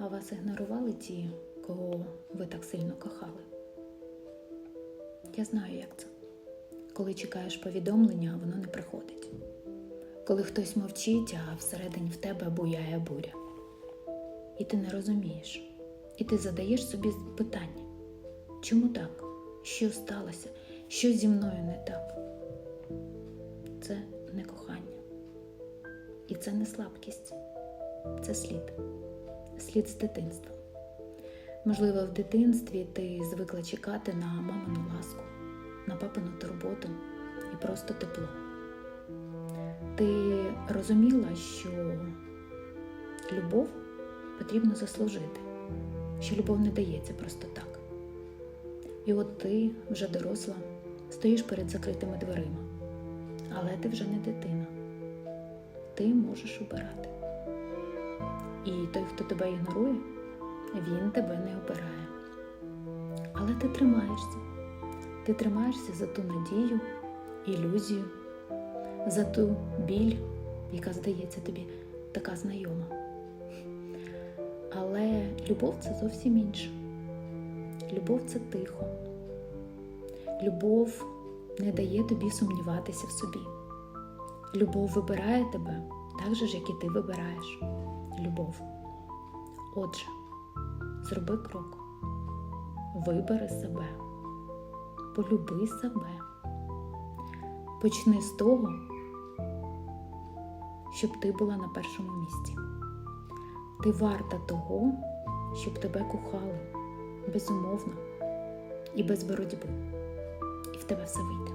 А вас ігнорували ті, кого ви так сильно кохали? Я знаю, як це. Коли чекаєш повідомлення, а воно не приходить. Коли хтось мовчить, а всередині в тебе буяє буря. І ти не розумієш. І ти задаєш собі питання: чому так? Що сталося? Що зі мною не так? Це не кохання. І це не слабкість, це слід. Слід з дитинства. Можливо, в дитинстві ти звикла чекати на мамину ласку, на папину турботу і просто тепло. Ти розуміла, що любов потрібно заслужити, що любов не дається просто так. І от ти вже доросла, стоїш перед закритими дверима, але ти вже не дитина. Ти можеш обирати. І той, хто тебе ігнорує, він тебе не обирає. Але ти тримаєшся. Ти тримаєшся за ту надію, ілюзію, за ту біль, яка здається тобі така знайома. Але любов це зовсім інше. Любов це тихо. Любов не дає тобі сумніватися в собі. Любов вибирає тебе так же ж, як і ти вибираєш любов. Отже, зроби крок, вибери себе, полюби себе. Почни з того, щоб ти була на першому місці. Ти варта того, щоб тебе кохали безумовно і без боротьби. І в тебе все вийде.